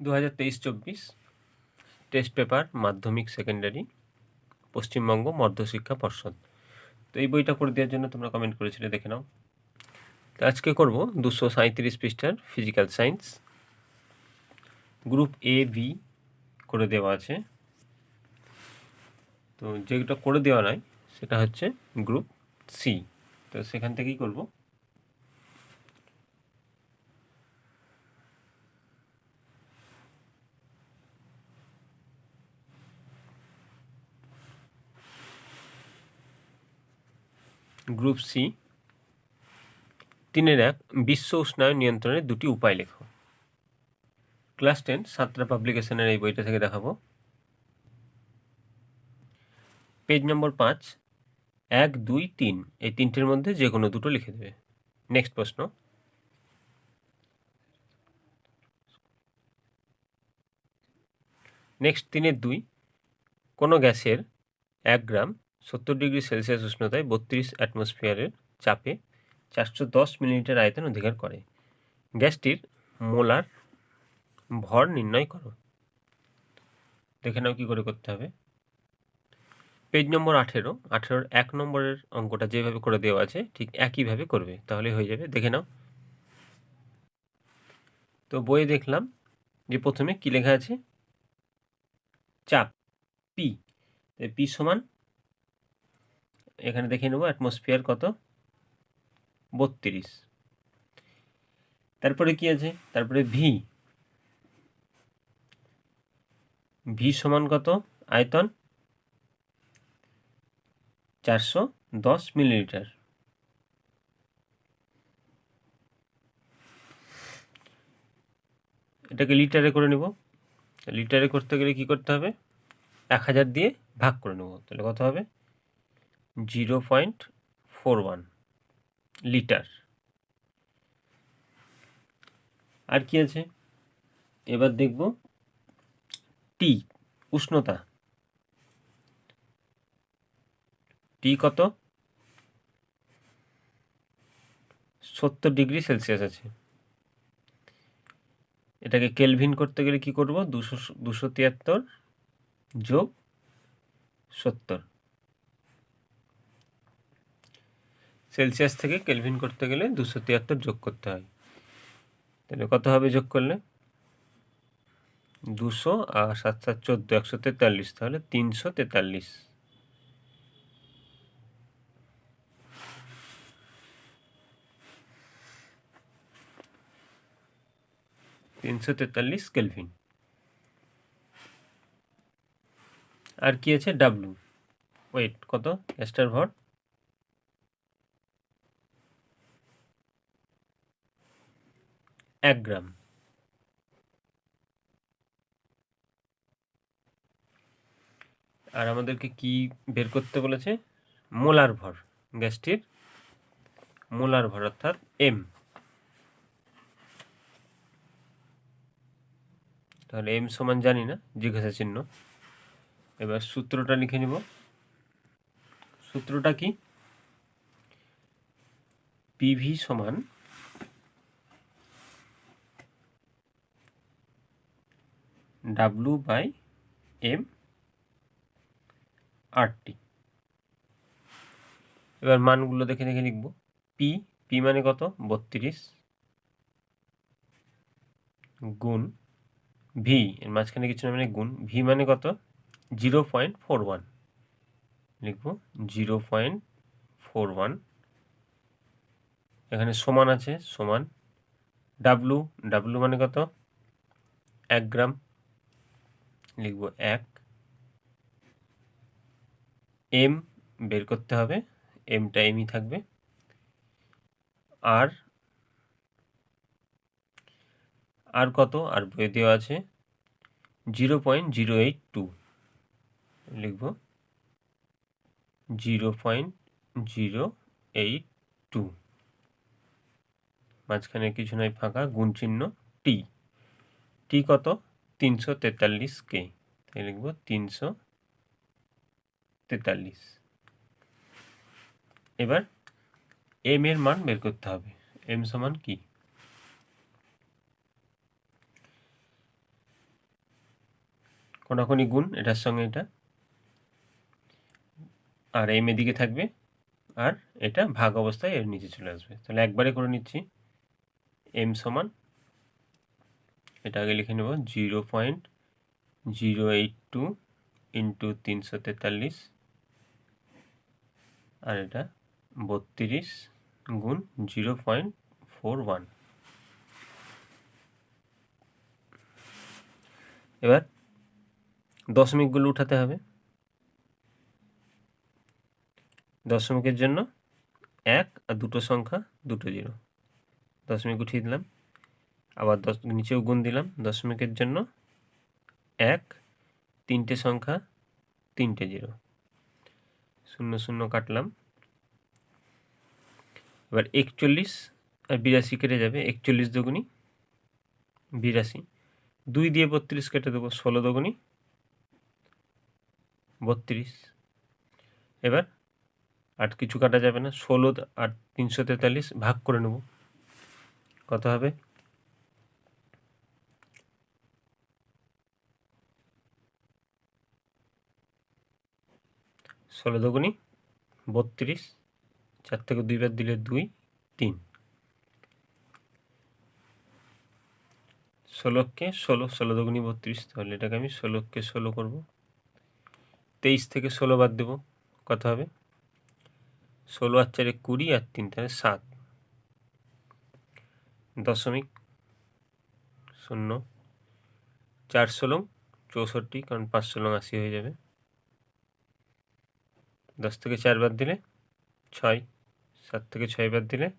দু হাজার তেইশ চব্বিশ test paper Madhyamik secondary Paschimbanga Madhyashiksha Parshad. তো এই বইটা করে দেওয়ার জন্য তোমরা কমেন্ট করেছিলে, দেখে নাও। তো আজকে করব দুশো সাঁত্রিশ পৃষ্ঠার physical science group A B করে দেওয়া আছে। তো যেটা করে দেওয়া নয় সেটা হচ্ছে গ্রুপ সি তো সেখান থেকেই করব। গ্রুপ সি, তিনের এক, বিশ্ব উষ্ণায়ন নিয়ন্ত্রণের দুটি উপায় লেখো। ক্লাস টেন, সাতটা পাবলিকেশনের এই বইটা থেকে দেখাবো। পেজ নম্বর পাঁচ, এক, দুই, তিন, এই তিনটের মধ্যে যে কোনো দুটো লিখে দেবে। নেক্সট প্রশ্ন। নেক্সট তিনের দুই, কোনো গ্যাসের এক গ্রাম সত্তর ডিগ্রি সেলসিয়াস উষ্ণতায় বত্রিশ অ্যাটমসফিয়ারের চাপে চারশো দশ মিলিলিটার আয়তন অধিকার করে। গ্যাসটির মোলার ভর নির্ণয় করো। দেখে নাও কী করে করতে হবে। পেজ নম্বর আঠেরো, আঠেরোর এক নম্বরের অঙ্কটা যেভাবে করে দেওয়া আছে, ঠিক একইভাবে করবে, তাহলে হয়ে যাবে। দেখে নাও। তো বইয়ে দেখলাম যে প্রথমে কী লেখা আছে? চাপ, পি। পি সমান এখানে দেখে নেব অ্যাটমসফিয়ার কত? বত্রিশ। তারপরে কি আছে? তারপরে ভি ভি সমান কত? আয়তন চারশো দশ মিলিলিটার। এটাকে লিটারে করে নেব। লিটারে করতে গেলে কি করতে হবে? এক হাজার দিয়ে ভাগ করে নেব। তাহলে কত হবে? Zero point four one litre. আর কি আছে? এবার দেখব টি, উষ্ণতা। টি কত? সত্তর ডিগ্রি সেলসিয়াস আছে। এটাকে কেলভিন করতে গেলে কি করব? দুশো দুশো তিয়াত্তর যোগ সত্তর। সেলসিয়াস থেকে কেলভিন করতে গেলে দুশো তিয়াত্তর যোগ করতে হয়। তাহলে কত হবে যোগ করলে? দুশো আর সাত সাত চোদ্দ একশো তেতাল্লিশ, তাহলে তিনশো তেতাল্লিশ। তিনশো তেতাল্লিশ কেলভিন। আর কি আছে? ডাব্লু ওয়েট কত? গ্যাসটার ভর? এক গ্রাম। আর আমাদেরকে কি বের করতে বলেছে? মোলার ভর, গ্যাসটির মোলার ভর, অর্থাৎ এম। তাহলে এম সমান জানি না, জিজ্ঞাসা চিহ্ন। এবার সূত্রটা লিখে নিব। সূত্রটা কি? পিভি সমান ডাব্লু বাই এম আরটি এবার মানগুলো দেখে দেখে লিখব। পি পি মানে কত? বত্রিশ। গুণ ভি এর মাঝখানে কিছু না মানে গুণ ভি মানে কত? Zero point four one. লিখব জিরো পয়েন্ট ফোর ওয়ান। এখানে সমান আছে, সমান। ডাব্লু ডাব্লু মানে কত? এক গ্রাম। লিখব এক। এম বের করতে হবে এমটা এমই থাকবে। আর আর কত? আর বইয়ে দেওয়া আছে। Zero point zero eight two লিখব। Zero point zero eight two মাঝখানে কিছু নয় ফাঁকা, গুণ চিহ্ন টি টি কত? তিনশো তেতাল্লিশ কে? তাই লিখব তিনশো তেতাল্লিশ। এবার এম এর মান বের করতে হবে। এম সমান কি? কোনাকুনি গুণ, এটার সঙ্গে এটা। আর এম এদিকে থাকবে, আর এটা ভাগ অবস্থায় এর নিচে চলে আসবে। তাহলে একবারে করে নিচ্ছি। এম সমান এটা আগে লিখে নেব, zero point zero eight two into তিনশো তেতাল্লিশ। আর এটা বত্রিশ গুণ জিরো পয়েন্ট ফোর ওয়ান। এবার দশমিকগুলো উঠাতে হবে। দশমিকের জন্য এক আর দুটো সংখ্যা দুটো জিরো। দশমিক উঠিয়ে দিলাম। আবার দশ, নিচেও গুণ দিলাম দশমিকের জন্য এক, তিনটে সংখ্যা তিনটে জিরো। শূন্য শূন্য কাটলাম। এবার একচল্লিশ আর বিরাশি কেটে যাবে, একচল্লিশ দগুনি বিরাশি। দুই দিয়ে বত্রিশ কেটে দেবো, ষোলো দগুনি বত্রিশ। এবার আর কিছু কাটা যাবে না, ষোলো আর তিনশো তেতাল্লিশ ভাগ করে নেব। কত হবে? ষোলো দগুনি বত্রিশ, চার থেকে দুইবার দিলে দুই, তিন। ষোলোকে ষোলো ষোলো দগুনি বত্রিশ, তাহলে এটাকে আমি ষোলোকে ষোলো করব। তেইশ থেকে ষোলো বাদ দেবো, কত হবে? ষোলো আর চারে কুড়ি আর তিন তাহলে সাত। দশমিক শূন্য। চার ষোলো চৌষট্টি, কারণ পাঁচ ষোলো আশি হয়ে যাবে। দশ থেকে চার বাদ দিলে ছয়, সাত থেকে ছয় বাদ দিলে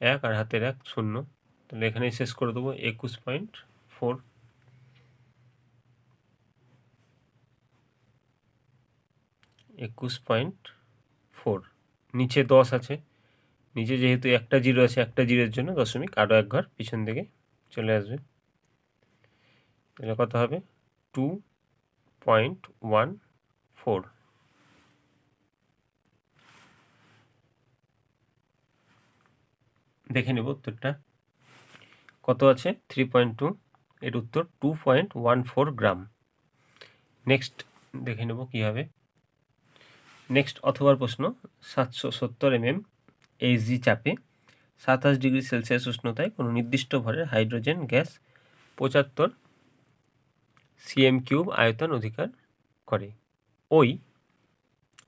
এক আর হাতের এক শূন্য। তাহলে এখানেই শেষ করে দেবো একুশ পয়েন্ট ফোর। একুশ পয়েন্ট ফোর। নিচে দশ আছে। নিচে যেহেতু একটা জিরো আছে, একটা জিরোর জন্য দশমিক আরও এক ঘর পিছন দিকে চলে আসবে। তাহলে কত হবে? Two point one four. দেখে নেব উত্তরটা। কত আছে? থ্রি পয়েন্ট টু এর উত্তর two point one four gram. Next দেখে নেব কী হবে। নেক্সট অথবার প্রশ্ন, সাতশো সত্তর এমএম এইচজি চাপে সাতাশ ডিগ্রি সেলসিয়াস উষ্ণতায় কোনো নির্দিষ্ট ভরের হাইড্রোজেন গ্যাস পঁচাত্তর সিএম কিউব আয়তন অধিকার করে। ওই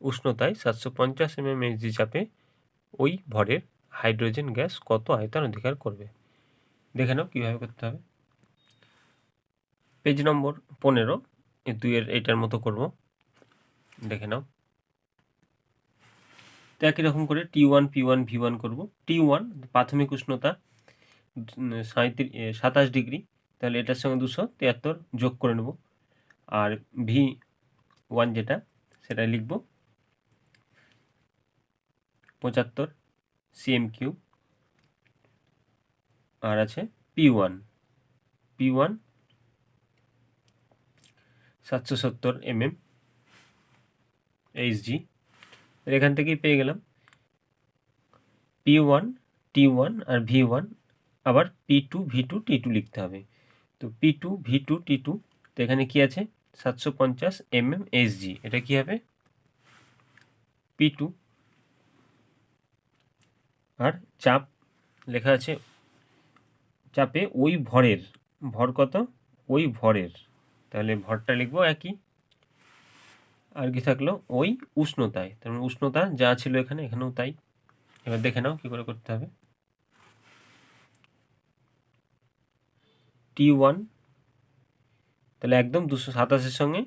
উষ্ণতায় সাতশো পঞ্চাশ এমএম এইচজি চাপে ওই ভরের হাইড্রোজেন গ্যাস কত আয়তন অধিকার করবে? দেখে নাও কীভাবে করতে হবে। পেজ নম্বর পনেরো দুইয়ের এইটার মতো করব। দেখে নাও। তো একই রকম করে T one P one V one করব। টি ওয়ান প্রাথমিক উষ্ণতা সাঁত্রিশ সাতাশ ডিগ্রি, তাহলে এটার সঙ্গে দুশো তিয়াত্তর যোগ করে নেব। আর ভি ওয়ান যেটা সেটা লিখব পঁচাত্তর। সিএম কিউ আর আছে পি ওয়ান পি ওয়ান সাতশো সত্তর এম এম এইচ জি এখান থেকেই পেয়ে গেলাম। পি ওয়ান টি ওয়ান আর ভি ওয়ান আবার P two V two T two লিখতে হবে। তো P two V two T two তো এখানে কী আছে? সাতশো পঞ্চাশ এম এম এস জি এটা কী হবে? পি টু আর চাপ লেখা আছে চাপে ওই ভরের, ভর কত? ওই ভরের। তাহলে ভরটা লিখব একই। আর কি থাকল? ওই উষ্ণতায়। তার মানে উষ্ণতা যা ছিল এখানে, এখানেও তাই। এবার দেখে নাও কী করে করতে হবে। টি ওয়ান তাহলে একদম দুশো সাতাশের সঙ্গে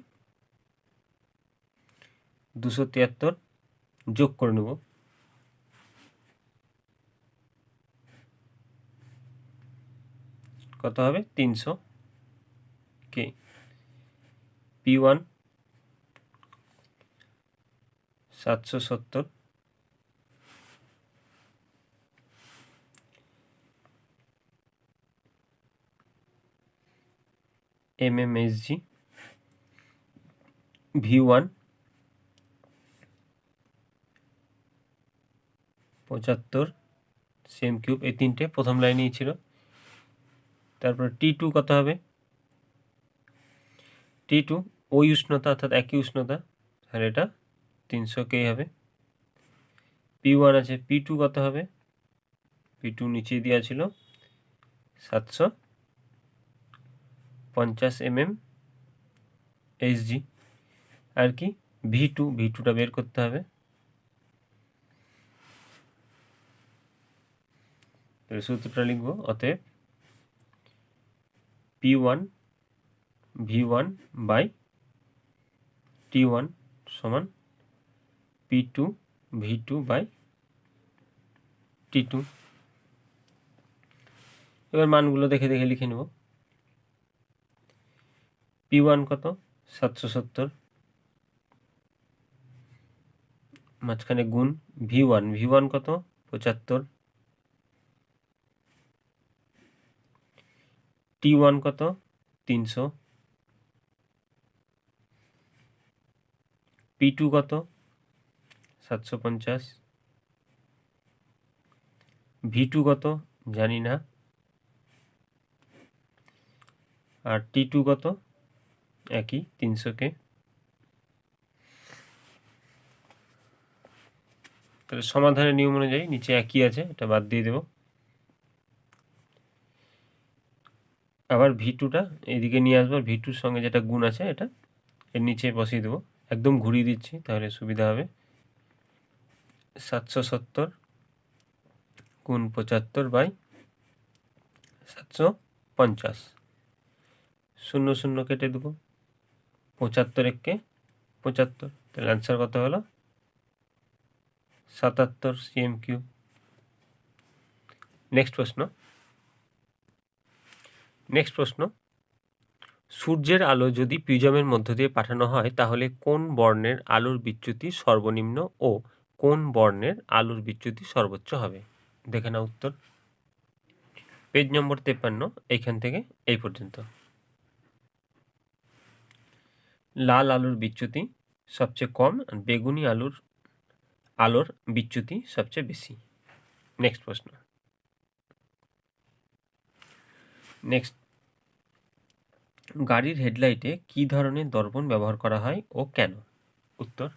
দুশো তিয়াত্তর যোগ করে নেব। কত হবে? তিনশো। কে পি ওয়ান সাতশো সত্তর। এমএমএসজি ভি ওয়ান পঁচাত্তর সেম কিউব এই তিনটে প্রথম লাইনেই ছিল। তারপর টি টু কত হবে? টি টু ওই উষ্ণতা অর্থাৎ একই উষ্ণতা তাহলে এটা তিনশো কেই হবে। পি ওয়ান আছে পি টু কত হবে? পি টু নিচে দেওয়া ছিল, সাতশো পঞ্চাশ এম এমএম এইচজি আর কি? ভি টু ভি টুটা বের করতে হবে। সূত্রটা লিখব, অতএব P one V one by T one সমান P two V two by T two এবার মানগুলো দেখে দেখে লিখে নেব। পি ওয়ান কত? সাতশো সত্তর। মাঝখানে গুণ ভি ওয়ান ভি ওয়ান কত? পঁচাত্তর। টি ওয়ান কত? তিনশো। পি টু কত? সাতশো পঞ্চাশ। ভি টু কত? জানি না। আর টি টু কত? একই, তিনশোকে। তাহলে সমাধানের নিয়ম অনুযায়ী নিচে একই আছে, এটা বাদ দিয়ে দেব। আবার ভি টুটা এদিকে নিয়ে আসব। ভি টুর সঙ্গে যেটা গুণ আছে এটা, এর নিচে বসিয়ে দেবো। একদম ঘুরিয়ে দিচ্ছি, তাহলে সুবিধা হবে। সাতশো সত্তর গুণ পঁচাত্তর বাই সাতশো পঞ্চাশ। শূন্য শূন্য কেটে দেবো। পঁচাত্তর এককে পঁচাত্তর। তাহলে অ্যান্সার কত হলো? সাতাত্তর সিএম কিউ নেক্সট প্রশ্ন। নেক্সট প্রশ্ন। সূর্যের আলো যদি প্রিজমের মধ্য দিয়ে পাঠানো হয়, তাহলে কোন বর্ণের আলোর বিচ্যুতি সর্বনিম্ন ও কোন বর্ণের আলোর বিচ্যুতি সর্বোচ্চ হবে? দেখে না উত্তর। পেজ নম্বর তেপ্পান্ন, এইখান থেকে এই পর্যন্ত। লাল আলুর বিচ্যুতি সবচেয়ে কম, বেগুনি আলুর, আলোর বিচ্যুতি সবচেয়ে বেশি। নেক্সট প্রশ্ন। নেক্সট গাড়ির হেডলাইটে কি ধরনের দর্পণ ব্যবহার করা হয় ও কেন? উত্তর।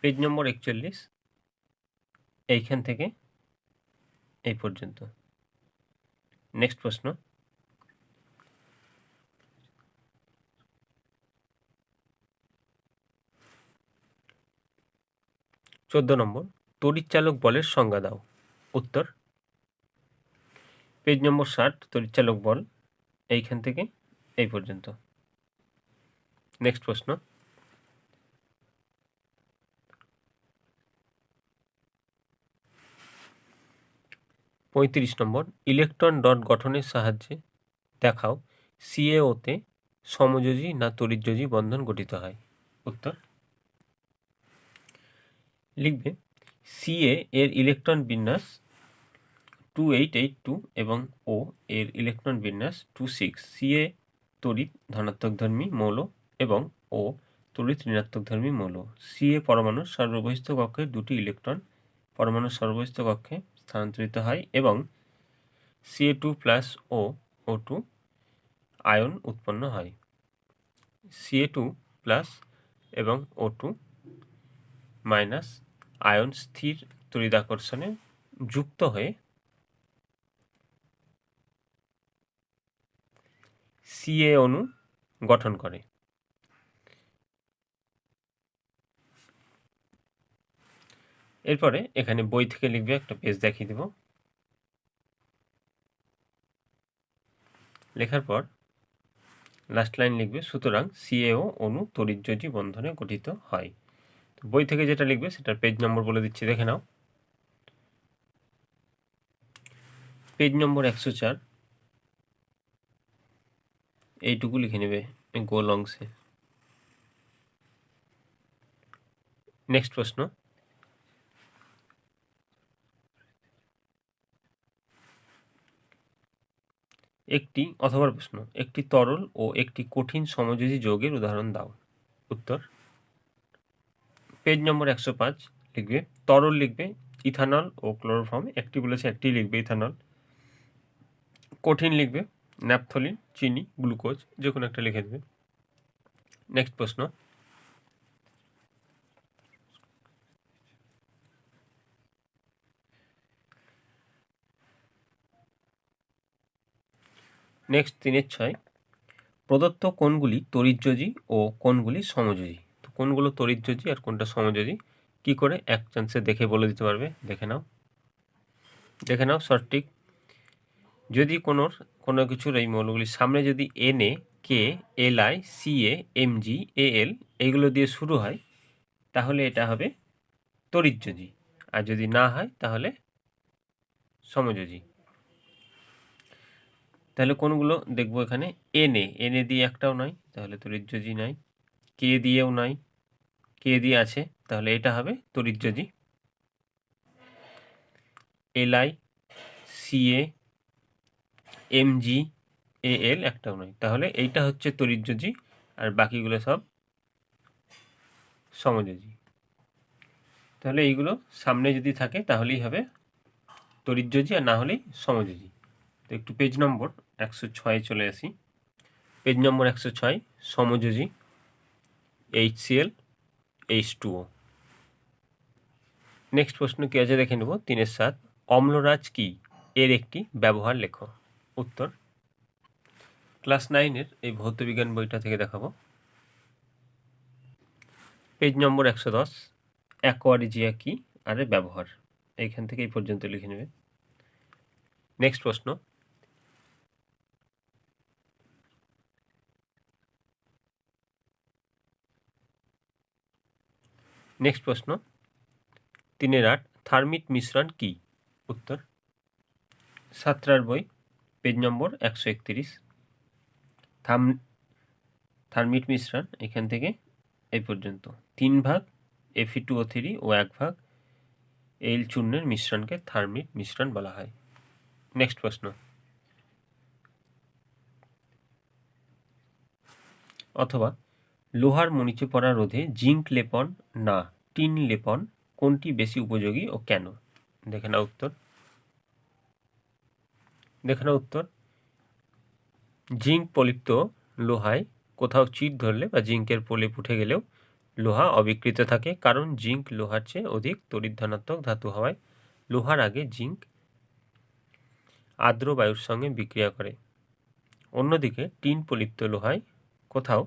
পেজ নম্বর একচল্লিশ। এইখান থেকে। এই পর্যন্ত। নেক্সট প্রশ্ন। চোদ্দ নম্বর। তড়িৎচালক বলের সংজ্ঞা দাও। উত্তর। পেজ নম্বর ষাট তড়িৎচালক বল। এইখান থেকে এই পর্যন্ত। নেক্সট প্রশ্ন। পঁয়ত্রিশ নম্বর, ইলেকট্রন ডট গঠনের সাহায্যে দেখাও সিএওতে সমযোজী না তড়িৎযোজী বন্ধন গঠিত হয়। উত্তর? লিখবে সিএ এর ইলেকট্রন বিন্যাস টু এইট এইট টু এবং ও এর ইলেকট্রন বিন্যাস টু সিক্স সিএ তড়িৎ ধনাত্মক ধর্মী মৌল এবং ও তড়িৎ ঋণাত্মক ধর্মী মৌল। সিএ পরমাণুর সর্ববহিস্থ কক্ষে দুটি ইলেকট্রন পরমাণুর সর্ববহিস্থ কক্ষে স্থানান্তরিত হয় এবং সিএ টু প্লাস ও ও টু আয়ন উৎপন্ন হয়। সিএ টু প্লাস এবং ও টু মাইনাস আয়ন স্থির তড়িদাকর্ষণে যুক্ত হয়ে সিএ অণু গঠন করে। এরপরে এখানে বই থেকে লিখবে একটা পেজ দেখিয়ে দেব। লেখার পর লাস্ট লাইন লিখবে, সুতরাং সিএও অণু তড়িৎযোজী বন্ধনে গঠিত হয়। তো বই থেকে যেটা লিখবে সেটার পেজ নম্বর বলে দিচ্ছি, দেখে নাও। পেজ নম্বর একশো চার। এইটুকু লিখে নেবে গোল অংশে নেক্সট প্রশ্ন। একটি, অথবা প্রশ্ন, একটি তরল ও একটি কঠিন সমযোজী যৌগের উদাহরণ দাও। উত্তর। পেজ নম্বর একশো পাঁচ লিখবে, তরল লিখবে ইথানল ও ক্লোরোফর্ম একটি বলেছে, একটি লিখবে ইথানল কঠিন লিখবে ন্যাপথলিন, চিনি, গ্লুকোজ যে কোনো একটা লিখে দেবে। নেক্সট প্রশ্ন। নেক্সট তিনের ছয়। প্রদত্ত কোণগুলি তড়িৎযোজী ও কোণগুলি সমযোজী। তো কোনগুলো তড়িৎযোজী আর কোনটা সমযোজী, কি করে? এক চান্সে দেখে বলে দিতে পারবে। দেখে নাও। দেখে নাও, সঠিক। যদি কোনো কোনো কিছুর এই মৌলগুলির সামনে যদি N A K L I C A M G A L এইগুলো দিয়ে শুরু হয়, তাহলে এটা হবে তড়িৎযোজী আর যদি না হয়, তাহলে সমযোজী। তাহলে কোনগুলো দেখব এখানে? এন এ এন এ দিয়ে একটাও নয় তাহলে তড়িৎযোজী নাই। কে দিয়েও নয় কে দিয়ে আছে, তাহলে এটা হবে তড়িৎযোজী L I C A M G A L একটাও নয়। তাহলে এইটা হচ্ছে তড়িৎযোজী আর বাকিগুলো সব সমযোজী। তাহলে এইগুলো সামনে যদি থাকে, তাহলেই হবে তড়িৎযোজী আর না হলেই সমযোজী। তো একটু পেজ নম্বর একশো ছয়ে চলে আসি। পেজ নম্বর একশো ছয়, সমযোজী এইচ সিএল এইচ টুও নেক্সট প্রশ্ন কী আছে? দেখে নেব। তিনের সাত, অম্লরাজ কি? এর একটি ব্যবহার লেখো। উত্তর। ক্লাস নাইনের এই ভৌতবিজ্ঞান বইটা থেকে দেখাবো। পেজ নম্বর একশো দশ, অ্যাকোয়ারিজিয়া কি আর ব্যবহার। এইখান থেকে এই পর্যন্ত লিখে নেবে। নেক্সট প্রশ্ন। নেক্সট প্রশ্ন। তিনের আট, থার্মিট মিশ্রণ কি? উত্তর। সাতটার বই। পেজ নম্বর একশো একত্রিশ। থাম থার্মিট মিশ্রণ এখান থেকে এই পর্যন্ত। তিন ভাগ এফি টু ও থ্রি ও এক ভাগ এল চূর্ণের মিশ্রণকে থার্মিট মিশ্রণ বলা হয়। নেক্সট প্রশ্ন। অথবা, লোহার মরিচে পড়া রোধে জিঙ্ক লেপন না, টিন লেপন কোনটি বেশি উপযোগী ও কেন? দেখে না উত্তর। দেখে না উত্তর। জিঙ্ক পলিপ্ত লোহায় কোথাও চিট ধরলে বা জিঙ্কের প্রলেপ উঠে গেলেও লোহা অবিকৃত থাকে, কারণ জিঙ্ক লোহার চেয়ে অধিক তড়িৎ ধনাত্মক ধাতু হওয়ায় লোহার আগে জিঙ্ক আর্দ্র বায়ুর সঙ্গে বিক্রিয়া করে। অন্যদিকে টিন পলিপ্ত লোহায় কোথাও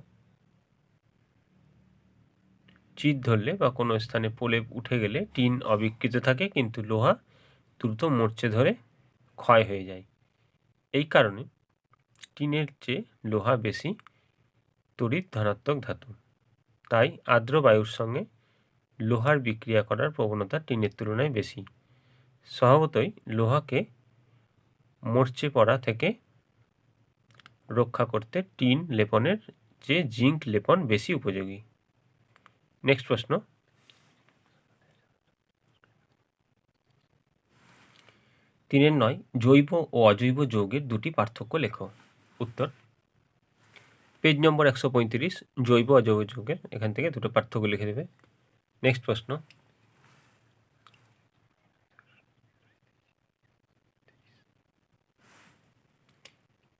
চিত ধরলে বা কোনো স্থানে প্রলেপ উঠে গেলে টিন অবিকৃত থাকে, কিন্তু লোহা দ্রুত মরচে ধরে ক্ষয় হয়ে যায়। এই কারণে টিনের চেয়ে লোহা বেশি তড়িৎ ধনাত্মক ধাতু। তাই আর্দ্র বায়ুর সঙ্গে লোহার বিক্রিয়া করার প্রবণতা টিনের তুলনায় বেশি। স্বভাবতই লোহাকে মরচে পড়া থেকে রক্ষা করতে টিন লেপনের চেয়ে জিঙ্ক লেপন বেশি উপযোগী। নেক্সট প্রশ্ন। তিনের নয়, জৈব ও অজৈব যৌগের দুটি পার্থক্য লেখো। উত্তর। পেজ নম্বর একশো পঁয়ত্রিশ, জৈব অজৈব যৌগের, এখান থেকে দুটো পার্থক্য লিখে দেবে। নেক্সট প্রশ্ন।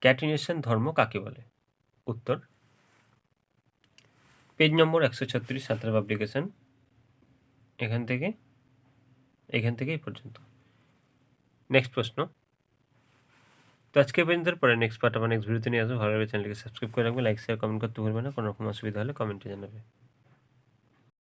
ক্যাটিনেশন ধর্ম কাকে বলে? উত্তর। পেজ নম্বর একশো ছত্রিশ সাঁতার পাবলিকেশন এখান থেকে এখান থেকে এই পর্যন্ত। নেক্সট প্রশ্ন। তো আজকে পর্যন্ত, পরে নেক্সট পার্ট আমার নেক্সট ভিডিওতে নিয়ে আসব। ভালো লাগবে চ্যানেলকে সাবস্ক্রাইব করে রাখবে লাইক শেয়ার কমেন্ট করতে ভুলবে না। কোনো রকম অসুবিধা হলে কমেন্টে জানাবে।